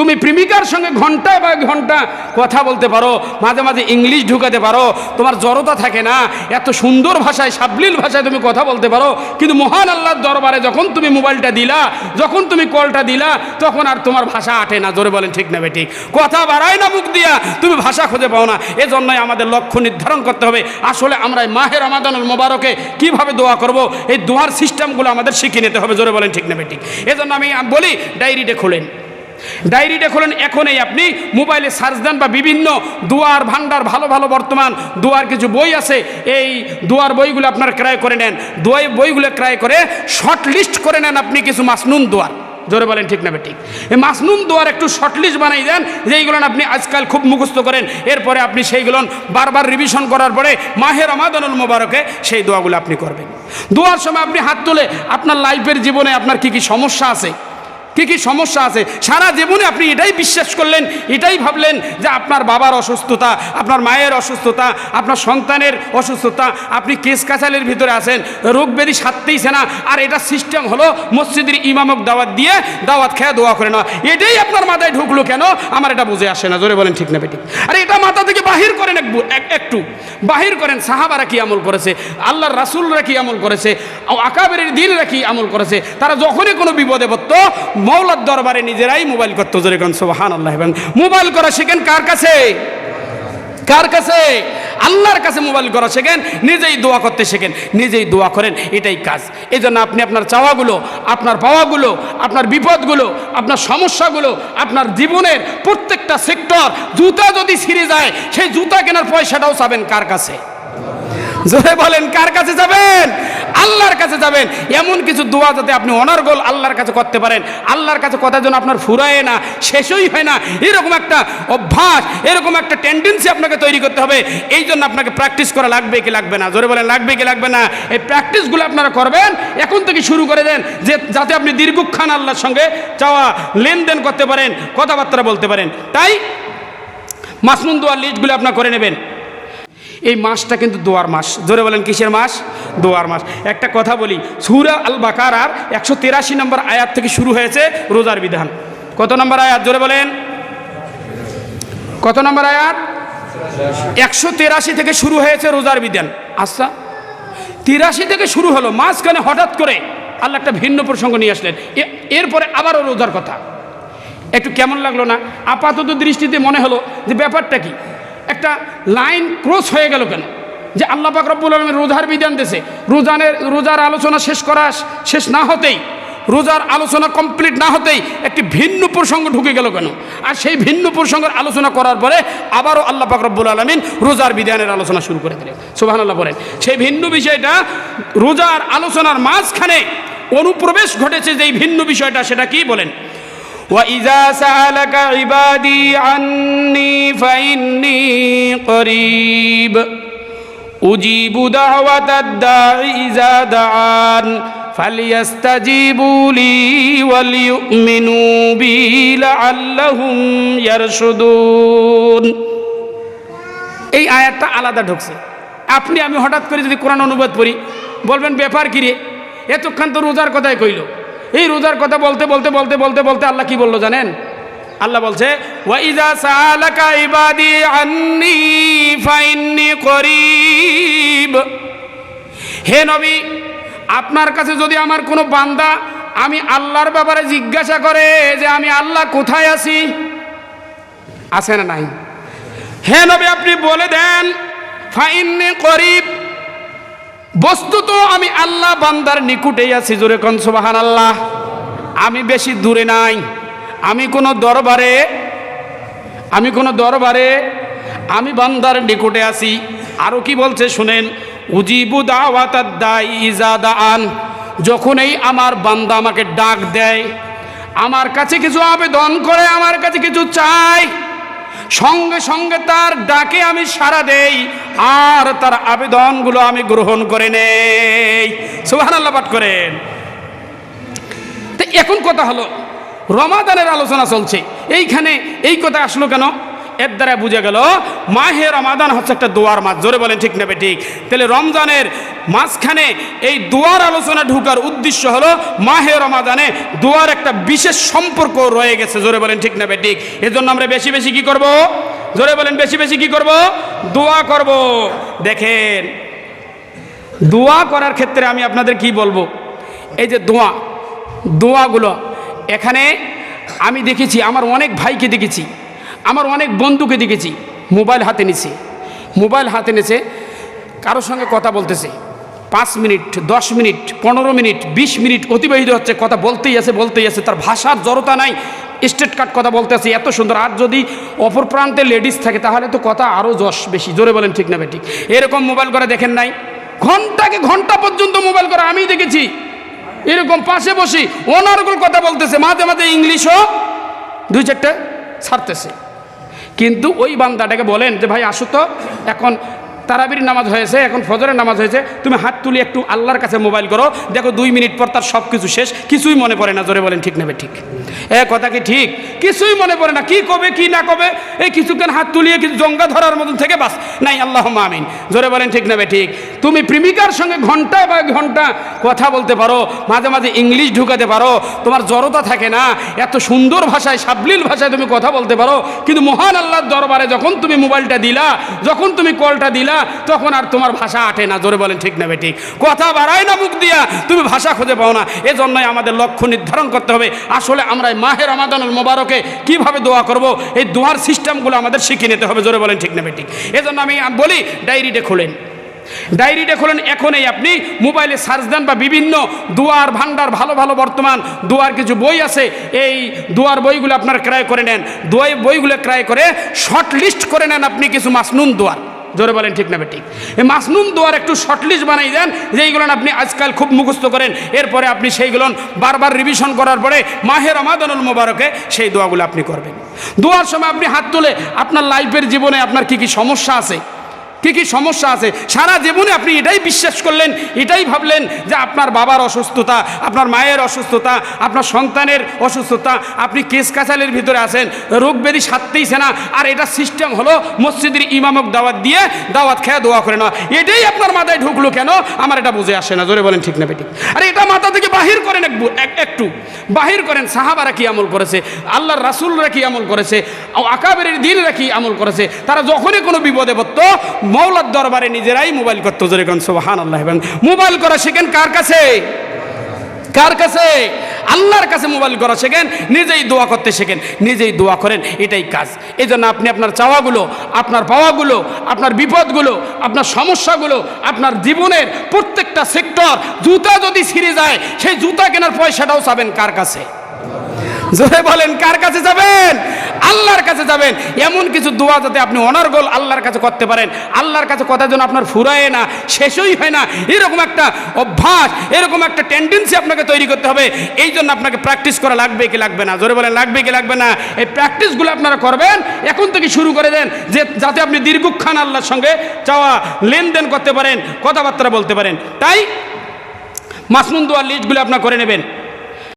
তুমি প্রেমিকার সঙ্গে ঘণ্টা বা ঘণ্টা কথা বলতে পারো, মাঝে মাঝে ইংলিশ ঢুকাতে পারো, তোমার জড়তা থাকে না, এত সুন্দর ভাষায়, সাবলীল ভাষায় তুমি কথা বলতে পারো, কিন্তু মহান আল্লাহর দরবারে যখন তুমি মোবাইলটা দিলা, যখন তুমি কলটা দিলা, তখন আর তোমার ভাষা আটে না, জোরে বলেন ঠিক না বেঠিক কথা বাড়ায় না মুখ দিয়া, তুমি ভাষা খুঁজে পাও না। এজন্যই আমাদের লক্ষ্য নির্ধারণ করতে হবে, আসলে আমরা মাহের রমাদানুল মোবারকে কীভাবে দোয়া করব, এই দোয়ার সিস্টেমগুলো আমাদের শিখে নিতে হবে, জোরে বলেন ঠিক না বেঠিক এজন্য আমি বলি, ডায়েরিটা খোলেন। ডায়েরিটা খোলেন এখনই আপনি মোবাইলে সার্চ দেন বা বিভিন্ন দুয়ার ভান্ডার, ভালো ভালো বর্তমান দুয়ার কিছু বই আছে, এই দুয়ার বইগুলো আপনার ক্রয় করে নেন। দুয়ার বইগুলো ক্রয় করে শর্ট লিস্ট করে নেন আপনি কিছু মাসনুন দুয়ার। জোরে বলেন, ঠিক না ঠিক এই মাসনুন দুয়ার একটু শর্ট লিস্ট বানাই দেন যেইগুলো আপনি আজকাল খুব মুখস্থ করেন। এরপরে আপনি সেইগুলো বারবার রিভিশন করার পরে মাহের রমাদানুল মোবারকে সেই দোয়াগুলো আপনি করবেন। দোয়ার সময় আপনি হাত তুলে আপনার লাইফের জীবনে আপনার কি কি সমস্যা আছে? কি কি সমস্যা আছে? সারা জীবনে আপনি এটাই বিশ্বাস করলেন, এটাই ভাবলেন যে আপনার বাবার অসুস্থতা, আপনার মায়ের অসুস্থতা, আপনার সন্তানের অসুস্থতা, আপনি কেস কাছালের ভিতরে আছেন, রোগ ব্যাধি সারতেইছে না, আর এটা সিস্টেম হলো মসজিদের ইমামক দাওয়াত দিয়ে দাওয়াত খেয়ে দোয়া করে না এটাই আপনার মাথায় ঢুকলো কেন? আমার এটা বুঝে আসে না, জোরে বলেন ঠিক না বেটি আরে এটা মাথা থেকে বাহির করেন এক- একটু। বাহির করেন, সাহাবারা কি আমল করেছে? আল্লাহর রাসুলরা কি আমল করেছে? আকাবের দিনরা কি আমল করেছে? তারা যখনই কোনো বিপদে পড়তো মৌলার দরবারে নিজেরাই মোবাইল করতো জোরে গান সোহান আল্লাহ এবং মোবাইল করা শেখেন কার কাছে? কার কাছে? আল্লাহর কাছে মোবাইল করা শেখেন, নিজেই দোয়া করতে শেখেন, নিজেই দোয়া করেন, এটাই কাজ। এই জন্য আপনি আপনার চাওয়াগুলো, আপনার পাওয়াগুলো, আপনার বিপদগুলো, আপনার সমস্যাগুলো, আপনার জীবনের প্রত্যেকটা সেক্টর, জুতা যদি ছিঁড়ে যায়, সেই জুতা কেনার পয়সাটাও চাবেন কার কাছে? জোরে বলেন, কার কাছে যাবেন? আল্লাহর কাছে যাবেন। এমন কিছু দোয়া যাতে আপনি অনার্গল আল্লাহর কাছে করতে পারেন। আল্লাহর কাছে কথা যেন আপনার ফুরায় না, শেষই হয় না। এরকম একটা অভ্যাস, এরকম একটা টেন্ডেন্সি আপনাকে তৈরি করতে হবে। এই জন্য আপনাকে প্র্যাকটিস করা লাগবে কি লাগবে না? জোরে বলেন, লাগবে কি লাগবে না? এই প্র্যাকটিসগুলো আপনারা করবেন, এখন থেকে শুরু করে দেন, যে যাতে আপনি দীর্ঘক্ষণ আল্লাহর সঙ্গে চাওয়া, লেনদেন করতে পারেন, কথাবার্তা বলতে পারেন। তাই মাসনুন দোয়ার লিস্টগুলো আপনার করে নেবেন। এই মাসটা কিন্তু দোয়ার মাস। জোরে বলেন কিসের মাস? দোয়ার মাস। একটা কথা বলি, সুরা আল বাকার আর একশো তেরাশি নম্বর আয়াত থেকে শুরু হয়েছে রোজার বিধান। কত নম্বর আয়াত? জোরে বলেন। কত নম্বর আয়াত? একশো তেরাশি থেকে শুরু হয়েছে রোজার বিধান। আচ্ছা তিরাশি থেকে শুরু হলো, মাঝখানে হঠাৎ করে আল্লাহ একটা ভিন্ন প্রসঙ্গ নিয়ে আসলেন। এরপরে আবারও রোজার কথা। একটু কেমন লাগল না? আপাতত দৃষ্টিতে মনে হলো যে ব্যাপারটা কি? একটা লাইন ক্রস হয়ে গেল কেন? যে আল্লাহ পাক রব্বুল রোজার বিধান দেশে রোজানের, রোজার আলোচনা শেষ করা শেষ না হতেই, রোজার আলোচনা কমপ্লিট না হতেই একটি ভিন্ন প্রসঙ্গ ঢুকে গেল কেন? আর সেই ভিন্ন প্রসঙ্গের আলোচনা করার পরে আবারও আল্লাহ রব্বুল আলমিন রোজার বিধানের আলোচনা শুরু করে দিলেন। সুবাহান আল্লাহ বলেন, সেই ভিন্ন বিষয়টা রোজার আলোচনার মাঝখানে অনুপ্রবেশ ঘটেছে যেই ভিন্ন বিষয়টা, সেটা কি বলেন? وإذا سألك عبادي عني فإني قريب أجيب دعوة الداع إذا دعان فليستجيبوا لي وليؤمنوا بي لعلهم يرشدون এই আয়াতটা আলাদা ঢুকছে আপনি আমি হঠাৎ করে যদি কোরআন অনুবাদ পড়ি বলবেন ব্যাপার কি রে এতক্ষণ তো রোজার কথাই কইল এই রোজার কথা বলতে বলতে বলতে বলতে বলতে আল্লাহ কি বলল জানেন? আল্লাহ বলছে আন্নি হে নবী, আপনার কাছে যদি আমার কোনো বান্দা আমি আল্লাহর ব্যাপারে জিজ্ঞাসা করে যে আমি আল্লাহ কোথায় আছি? আছে না নাই? হে নবী, আপনি বলে দেন, ফাইন্নি করিব। বস্তুত আমি আল্লাহ বান্দার নিকুটেই আছি, জোরে কন সুবাহান আল্লাহ আমি বেশি দূরে নাই। আমি কোনো দরবারে, আমি কোনো দরবারে, আমি বান্দার নিকুটে আছি। আরও কি বলছে শুনেন, উজিবু দাই ইজা দান যখনই আমার বান্দা আমাকে ডাক দেয়, আমার কাছে কিছু আবেদন করে, আমার কাছে কিছু চায় সঙ্গে সঙ্গে তার ডাকে আমি সারা দেই, আর তার আবেদনগুলো আমি গ্রহণ করে নেই। সুহান আল্লাহ পাঠ করেন। এখন কথা হলো, রমাদানের আলোচনা চলছে। এইখানে এই কথা আসলো কেন? এর দ্বারা বুঝে গেল, মাহে রমাদান হচ্ছে একটা দোয়ার মাস। জোরে বলেন ঠিক নেবে ঠিক তাহলে রমজানের মাঝখানে এই দোয়ার আলোচনা ঢুকার উদ্দেশ্য হলো, মাহে রমাদানে দোয়ার একটা বিশেষ সম্পর্ক রয়ে গেছে। জোরে বলেন ঠিক নেবে ঠিক এজন্য আমরা বেশি বেশি কি করব? জোরে বলেন বেশি বেশি কি করব? দোয়া করব। দেখেন, দোয়া করার ক্ষেত্রে আমি আপনাদের কি বলব? এই যে দোয়া, দোয়াগুলো, এখানে আমি দেখেছি, আমার অনেক ভাইকে দেখেছি। আমার অনেক বন্ধুকে দেখেছি, মোবাইল হাতে নিছে। মোবাইল হাতে নিছে, কারোর সঙ্গে কথা বলতেছে। পাঁচ মিনিট, দশ মিনিট, পনেরো মিনিট, বিশ মিনিট অতিবাহিত হচ্ছে, কথা বলতেই আছে বলতেই আছে। তার ভাষার জড়তা নাই স্টেট কাট কথা বলতে আছে, এত সুন্দর। আর যদি অপর প্রান্তে লেডিস থাকে, তাহলে তো কথা আরও যশ বেশি। জোরে বলেন ঠিক না ঠিক। এরকম মোবাইল করে দেখেন নাই। ঘন্টাকে ঘণ্টা পর্যন্ত মোবাইল করে আমি দেখেছি। এরকম পাশে বসি অনার্গল কথা বলতেছে, মাঝে মাঝে ইংলিশও দুই চারটে ছাড়তেছে। কিন্তু ওই বান্দাটাকে বলেন যে ভাই আসো তো এখন তারাবির নামাজ হয়েছে, এখন ফজরের নামাজ হয়েছে। তুমি হাত তুলি একটু আল্লাহর কাছে মোবাইল করো, দেখো দুই মিনিট পর তার সব কিছু শেষ, কিছুই মনে পড়ে না, জোরে বলেন ঠিক নেবে ঠিক। এ কথা কি ঠিক? কিছুই মনে পড়ে না, কি কবে, কি না কবে, এই কিছুক্ষণ হাত তুলিয়ে কিছু জঙ্গা ধরার মতন থেকে বাস। নাই আল্লাহ আমিন, জোরে বলেন ঠিক নেবে ঠিক। তুমি প্রেমিকার সঙ্গে ঘণ্টা বা ঘণ্টা কথা বলতে পারো, মাঝে মাঝে ইংলিশ ঢুকাতে পারো, তোমার জড়তা থাকে না, এত সুন্দর ভাষায়, সাবলীল ভাষায় তুমি কথা বলতে পারো, কিন্তু মহান আল্লাহর দরবারে যখন তুমি মোবাইলটা দিলা, যখন তুমি কলটা দিলা তখন আর তোমার ভাষা আটে না। জোরে বলেন ঠিক নেবে ঠিক কথা বাড়ায় না মুখ দিয়া, তুমি ভাষা খুঁজে পাও না। এজন্যই আমাদের লক্ষ্য নির্ধারণ করতে হবে। আসলে আমরা মাহের রমাদানুল মোবারকে কীভাবে দোয়া করব, এই দোয়ার সিস্টেমগুলো আমাদের শিখে নিতে হবে। জোরে বলেন ঠিক নেবে ঠিক এজন্য আমি বলি, ডায়েরিটা খোলেন। ডায়েরিটা খোলেন, এখনই আপনি মোবাইলে সার্চ দেন বা বিভিন্ন দুয়ার ভান্ডার, ভালো ভালো বর্তমান দুয়ার কিছু বই আছে, এই দুয়ার বইগুলো আপনার ক্রয় করে নেন। দুয়ার বইগুলো ক্রয় করে শর্ট লিস্ট করে নেন আপনি কিছু মাসনুন দুয়ার। জোরে বলেন ঠিক না ঠিক। এই মাসনুন দোয়ার একটু শর্টলিস্ট বানাই দেন যেইগুলো আপনি আজকাল খুব মুখস্থ করেন। এরপরে আপনি সেইগুলো বারবার রিভিশন করার পরে মাহের রমাদানুল মোবারকে সেই দোয়াগুলো আপনি করবেন। দোয়ার সময় আপনি হাত তুলে আপনার লাইফের জীবনে আপনার কি কি সমস্যা আছে কি কি সমস্যা আছে? সারা জীবনে আপনি এটাই বিশ্বাস করলেন, এটাই ভাবলেন যে আপনার বাবার অসুস্থতা, আপনার মায়ের অসুস্থতা, আপনার সন্তানের অসুস্থতা, আপনি কেস কাছালের ভিতরে আছেন, রোগ ব্যাধি সারতেইছে না আর এটা সিস্টেম হলো মসজিদের ইমামক দাওয়াত দিয়ে দাওয়াত খেয়ে দোয়া করে না এটাই আপনার মাথায় ঢুকলো কেন? আমার এটা বুঝে আসে না। জোরে বলেন ঠিক না বেটি আরে এটা বাহির করেন একটু। বাহির করেন, সাহাবারা কি আমল করেছে? আল্লাহর রাসুলরা কি আমল করেছে? আকাবের দিনরা কি আমল করেছে? তারা যখনই কোনো বিপদে পড়ত মৌলার দরবারে নিজেরাই মোবাইল করতো। জোরে কোন সোহান আল্লাহ এবং মোবাইল করা শেখেন কার কাছে? কার কাছে? আল্লাহর কাছে মোবাইল করা শেখেন, নিজেই দোয়া করতে শেখেন, নিজেই দোয়া করেন, এটাই কাজ। এই জন্য আপনি আপনার চাওয়াগুলো, আপনার পাওয়াগুলো, আপনার বিপদগুলো, আপনার সমস্যাগুলো, আপনার জীবনের প্রত্যেকটা সেক্টর, জুতা যদি ছিঁড়ে যায়, সেই জুতা কেনার পয়সাটাও চাবেন কার কাছে? জোরে বলেন, কার কাছে যাবেন? আল্লাহর কাছে যাবেন। এমন কিছু দোয়া যাতে আপনি অনর্গল আল্লাহর কাছে করতে পারেন। আল্লাহর কাছে কথা যেন আপনার ফুরায় না, শেষই হয় না। এরকম একটা অভ্যাস, এরকম একটা টেন্ডেন্সি আপনাকে তৈরি করতে হবে। এই জন্য আপনাকে প্র্যাকটিস করা লাগবে কি লাগবে না? জোরে বলেন, লাগবে কি লাগবে না? এই প্র্যাকটিসগুলো আপনারা করবেন, এখন থেকে শুরু করে দেন, যে যাতে আপনি দীর্ঘক্ষণ আল্লাহর সঙ্গে চাওয়া, লেনদেন করতে পারেন, কথাবার্তা বলতে পারেন। তাই মাসনুন দোয়ার লিস্টগুলো আপনার করে নেবেন।